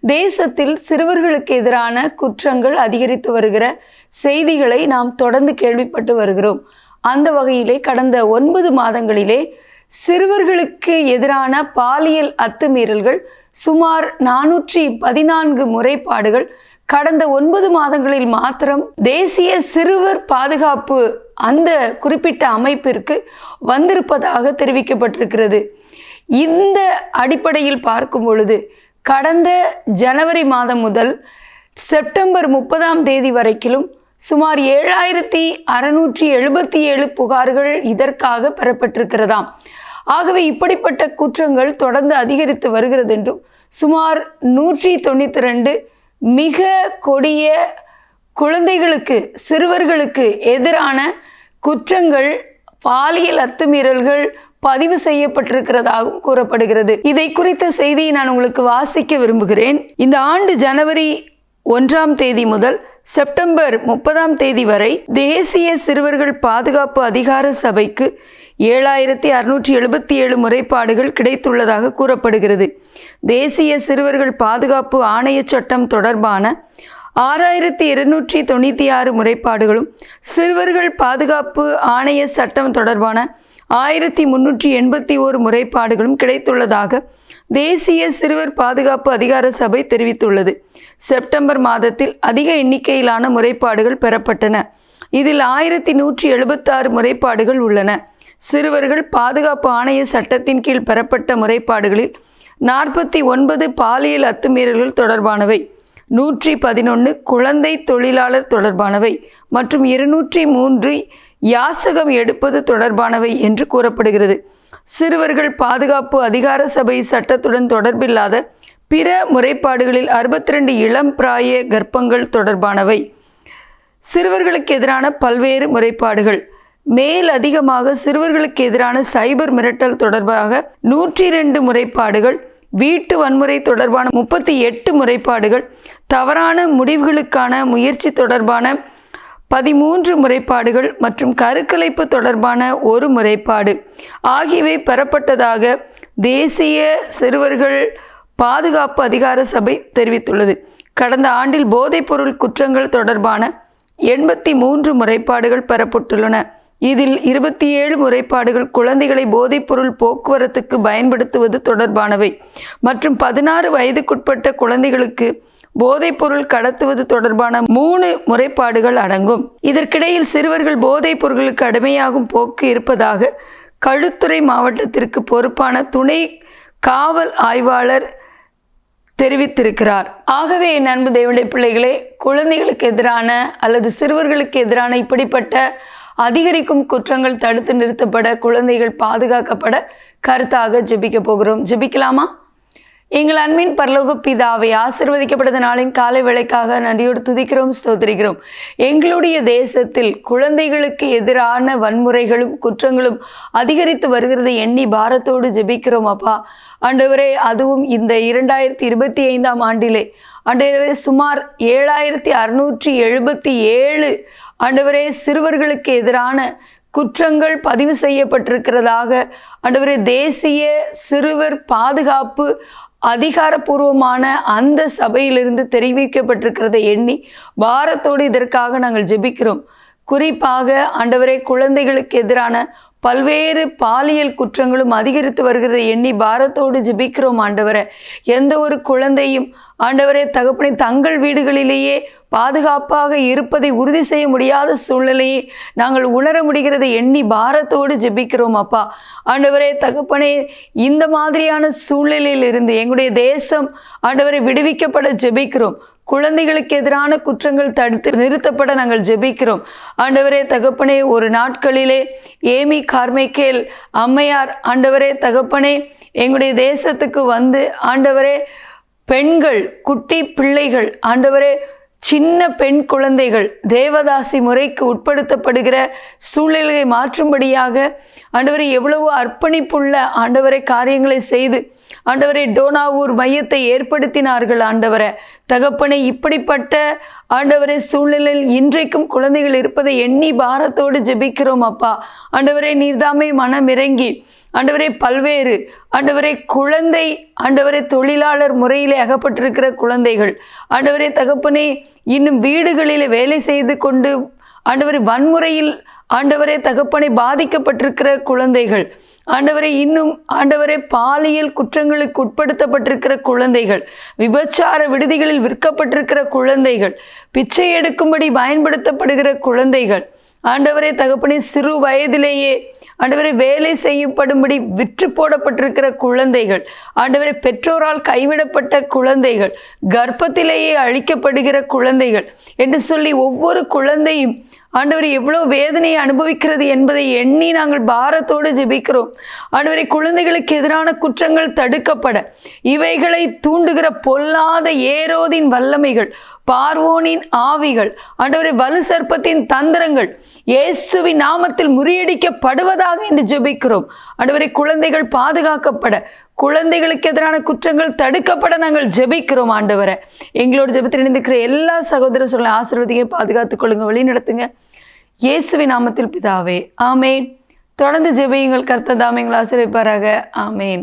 தேசத்தில் சிறுவர்களுக்கு எதிரான குற்றங்கள் அதிகரித்து வருகிற செய்திகளை நாம் தொடர்ந்து கேள்விப்பட்டு வருகிறோம். அந்த வகையிலே கடந்த ஒன்பது மாதங்களிலே சிறுவர்களுக்கு எதிரான பாலியல் அத்துமீறல்கள் சுமார் நானூற்றி பதினான்கு முறைப்பாடுகள். கடந்த ஒன்பது மாதங்களில் மாத்திரம் தேசிய சிறுவர் பாதுகாப்பு அந்த குறிப்பிட்ட அமைப்பிற்கு வந்திருப்பதாக தெரிவிக்கப்பட்டிருக்கிறது. இந்த அடிப்படையில் பார்க்கும் பொழுது கடந்த ஜனவரி மாதம் முதல் செப்டம்பர் முப்பதாம் தேதி வரைக்கிலும் சுமார் ஏழாயிரத்தி அறுநூற்றி எழுபத்தி ஏழு புகார்கள் இதற்காக பெறப்பட்டிருக்கிறதாம். ஆகவே இப்படிப்பட்ட குற்றங்கள் தொடர்ந்து அதிகரித்து வருகிறது என்றும் சுமார் நூற்றி தொண்ணூற்றி ரெண்டு மிக கொடிய குழந்தைகளுக்கு சிறுவர்களுக்கு எதிரான குற்றங்கள் பாலியல் அத்துமீறல்கள் பதிவு செய்யப்பட்டிருக்கிறதாகவும் கூறப்படுகிறது. இதை குறித்த செய்தியை நான் உங்களுக்கு வாசிக்க விரும்புகிறேன். இந்த ஆண்டு ஜனவரி ஒன்றாம் தேதி முதல் செப்டம்பர் முப்பதாம் தேதி வரை தேசிய சிறுவர்கள் பாதுகாப்பு அதிகார சபைக்கு ஏழாயிரத்தி அறுநூற்றி எழுபத்தி ஏழு முறைப்பாடுகள் கிடைத்துள்ளதாக கூறப்படுகிறது. தேசிய சிறுவர்கள் பாதுகாப்பு ஆணைய சட்டம் தொடர்பான ஆறாயிரத்தி இருநூற்றி தொண்ணூற்றி ஆறு முறைப்பாடுகளும் சிறுவர்கள் பாதுகாப்பு ஆணைய சட்டம் தொடர்பான ஆயிரத்தி முன்னூற்றி எண்பத்தி ஓரு முறைப்பாடுகளும் கிடைத்துள்ளதாக தேசிய சிறுவர் பாதுகாப்பு அதிகார சபை தெரிவித்துள்ளது. செப்டம்பர் மாதத்தில் அதிக எண்ணிக்கையிலான முறைப்பாடுகள் பெறப்பட்டன. இதில் ஆயிரத்தி நூற்றி எழுபத்தாறு முறைப்பாடுகள் உள்ளன. சிறுவர்கள் பாதுகாப்பு ஆணைய சட்டத்தின் கீழ் பெறப்பட்ட முறைப்பாடுகளில் நாற்பத்தி ஒன்பது பாலியல் அத்துமீறல்கள் தொடர்பானவை நூற்றி பதினொன்று குழந்தை தொழிலாளர் தொடர்பானவை மற்றும் இருநூற்றி மூன்று யாசகம் எடுப்பது தொடர்பானவை என்று கூறப்படுகிறது. சிறுவர்கள் பாதுகாப்பு அதிகார சபை சட்டத்துடன் தொடர்பில்லாத பிற முறைப்பாடுகளில் அறுபத்தி ரெண்டு இளம் பிராய கர்ப்பங்கள் தொடர்பானவை. சிறுவர்களுக்கு எதிரான பல்வேறு முறைப்பாடுகள். மேல் அதிகமாக சிறுவர்களுக்கு எதிரான சைபர் மிரட்டல் தொடர்பாக நூற்றி ரெண்டு முறைப்பாடுகள். வீட்டு வன்முறை தொடர்பான முப்பத்தி எட்டு முறைப்பாடுகள். தவறான முடிவுகளுக்கான முயற்சி தொடர்பான பதிமூன்று முறைப்பாடுகள் மற்றும் கருக்கலைப்பு தொடர்பான ஒரு முறைப்பாடு. ஆகியவை பெறப்பட்டதாக தேசிய சிறுவர்கள் பாதுகாப்பு அதிகார சபை தெரிவித்துள்ளது. கடந்த ஆண்டில் போதைப்பொருள் குற்றங்கள் தொடர்பான எண்பத்தி மூன்று முறைப்பாடுகள் பெறப்பட்டுள்ளன. இதில் இருபத்தி ஏழு முறைப்பாடுகள் குழந்தைகளை போதைப்பொருள் போக்குவரத்துக்கு பயன்படுத்துவது தொடர்பானவை. மற்றும் பதினாறு வயதுக்குட்பட்ட குழந்தைகளுக்கு போதைப்பொருள் கடத்துவது தொடர்பான மூணு முறைப்பாடுகள் அடங்கும். இதற்கிடையில் சிறுவர்கள் போதைப் பொருட்களுக்கு அடிமையாகும் போக்கு இருப்பதாக களுத்துறை மாவட்டத்திற்கு பொறுப்பான துணை காவல் ஆய்வாளர் தெரிவித்திருக்கிறார். ஆகவே என் அன்பு தேவனுடைய பிள்ளைகளே குழந்தைகளுக்கு எதிரான அல்லது சிறுவர்களுக்கு எதிரான இப்படிப்பட்ட அதிகரிக்கும் குற்றங்கள் தடுத்து நிறுத்தப்பட குழந்தைகள் பாதுகாக்கப்பட கருத்தாக ஜெபிக்க போகிறோம். ஜெபிக்கலாமா? எங்கள் அன்பின் பரலோக பிதாவை ஆசிர்வதிக்கப்பட்ட நாளின் காலை வேலைக்காக நன்றியோடு துதிக்கிறோம் ஸ்தோத்திரிக்கிறோம். எங்களுடைய தேசத்தில் குழந்தைகளுக்கு எதிரான வன்முறைகளும் குற்றங்களும் அதிகரித்து வருகிறதை எண்ணி பாரத்தோடு ஜெபிக்கிறோம் அப்பா. ஆண்டவரே அதுவும் இந்த இரண்டாயிரத்தி இருபத்தி ஐந்தாம் ஆண்டிலே. ஆண்டவரே சுமார் ஏழாயிரத்தி அறுநூற்றி எழுபத்தி ஏழு ஆண்டவரே சிறுவர்களுக்கு எதிரான குற்றங்கள் பதிவு செய்யப்பட்டிருக்கிறதாக ஆண்டவரே தேசிய சிறுவர் பாதுகாப்பு அதிகாரப்பூர்வமான அந்த சபையிலிருந்து தெரிவிக்கப்பட்டிருக்கிறதை எண்ணி பாரத்தோடு இதற்காக நாங்கள் ஜெபிக்கிறோம். குறிப்பாக ஆண்டவரே குழந்தைகளுக்கு எதிரான பல்வேறு பாலியல் குற்றங்களும் அதிகரித்து வருகிறதை எண்ணி பாரத்தோடு ஜெபிக்கிறோம் ஆண்டவரை. எந்த ஒரு குழந்தையும் ஆண்டவரே தகப்பனை தங்கள் வீடுகளிலேயே பாதுகாப்பாக இருப்பதை உறுதி செய்ய முடியாத சூழ்நிலையை நாங்கள் உணர முடிகிறதை எண்ணி பாரத்தோடு ஜெபிக்கிறோம் அப்பா. ஆண்டவரே தகப்பனே இந்த மாதிரியான சூழ்நிலையிலிருந்து எங்களுடைய தேசம் ஆண்டவரை விடுவிக்கப்பட ஜெபிக்கிறோம். குழந்தைகளுக்கு எதிரான குற்றங்கள் தடுத்து நிறுத்தப்பட நாங்கள் ஜெபிக்கிறோம். ஆண்டவரே தகப்பனே ஒரு நாட்களிலே ஏமி கார்மைக்கேல் அம்மையார் ஆண்டவரே தகப்பனே எங்களுடைய தேசத்துக்கு வந்து ஆண்டவரே பெண்கள் குட்டி பிள்ளைகள் ஆண்டவரே சின்ன பெண் குழந்தைகள் தேவதாசி முறைக்கு உட்படுத்தப்படுகிற சூழ்நிலையை மாற்றும்படியாக ஆண்டவரை எவ்வளவு அர்ப்பணிப்புள்ள ஆண்டவரை காரியங்களை செய்து ஆண்டவரை டோனாவூர் மையத்தை ஏற்படுத்தினார்கள் ஆண்டவரை. தகப்பனை இப்படிப்பட்ட ஆண்டவரை சூழ்நிலையில் இன்றைக்கும் குழந்தைகள் இருப்பதை எண்ணி பாரத்தோடு ஜெபிக்கிறோம் அப்பா. ஆண்டவரை நீர்தாமே மனமிறங்கி ஆண்டவரே பல்வேறு ஆண்டவரே குழந்தை ஆண்டவரே தொழிலாளர் முறையிலே அகப்பட்டிருக்கிற குழந்தைகள். ஆண்டவரே தகப்பனே இன்னும் வீடுகளிலே வேலை செய்து கொண்டு ஆண்டவரே வன்முறையில் ஆண்டவரே தகப்பனை பாதிக்கப்பட்டிருக்கிற குழந்தைகள். ஆண்டவரை இன்னும் ஆண்டவரே பாலியல் குற்றங்களுக்கு உட்படுத்தப்பட்டிருக்கிற குழந்தைகள். விபச்சார விடுதிகளில் விற்கப்பட்டிருக்கிற குழந்தைகள். பிச்சை எடுக்கும்படி பயன்படுத்தப்படுகிற குழந்தைகள். ஆண்டவரே தகப்பனை சிறு வயதிலேயே ஆண்டவரை வேலை செய்யப்படும்படி விற்று போடப்பட்டிருக்கிற குழந்தைகள் ஆண்டவரை பெற்றோரால் கைவிடப்பட்ட குழந்தைகள் கர்ப்பத்திலேயே அழிக்கப்படுகிற குழந்தைகள் என்று சொல்லி ஒவ்வொரு குழந்தையும் ஆண்டவர் எவ்வளோ வேதனையை அனுபவிக்கிறது என்பதை எண்ணி நாங்கள் பாரத்தோடு ஜெபிக்கிறோம். ஆண்டவரை குழந்தைகளுக்கு எதிரான குற்றங்கள் தடுக்கப்பட இவைகளை தூண்டுகிற பொல்லாத ஏரோதின் வல்லமைகள் பார்வோனின் ஆவிகள் ஆண்டவரை வலு சர்ப்பத்தின் தந்திரங்கள் இயேசுவின் நாமத்தில் முறியடிக்கப்படுவதாக என்று ஜெபிக்கிறோம். ஆண்டவரை குழந்தைகள் பாதுகாக்கப்பட குழந்தைகளுக்கு எதிரான குற்றங்கள் தடுக்கப்பட நாங்கள் ஜெபிக்கிறோம் ஆண்டவரை. எங்களோட ஜெபத்தில் இணைந்திருக்கிற எல்லா சகோதர சொல்ல ஆசீர்வதிங்க பாதுகாத்துக் கொள்ளுங்க வழி நடத்துங்க நாமத்தில் பிதாவே ஆமேன். தொடர்ந்து ஜெபியுங்கள் கர்த்ததாமே எங்களை ஆசிரியப்பாராக ஆமேன்.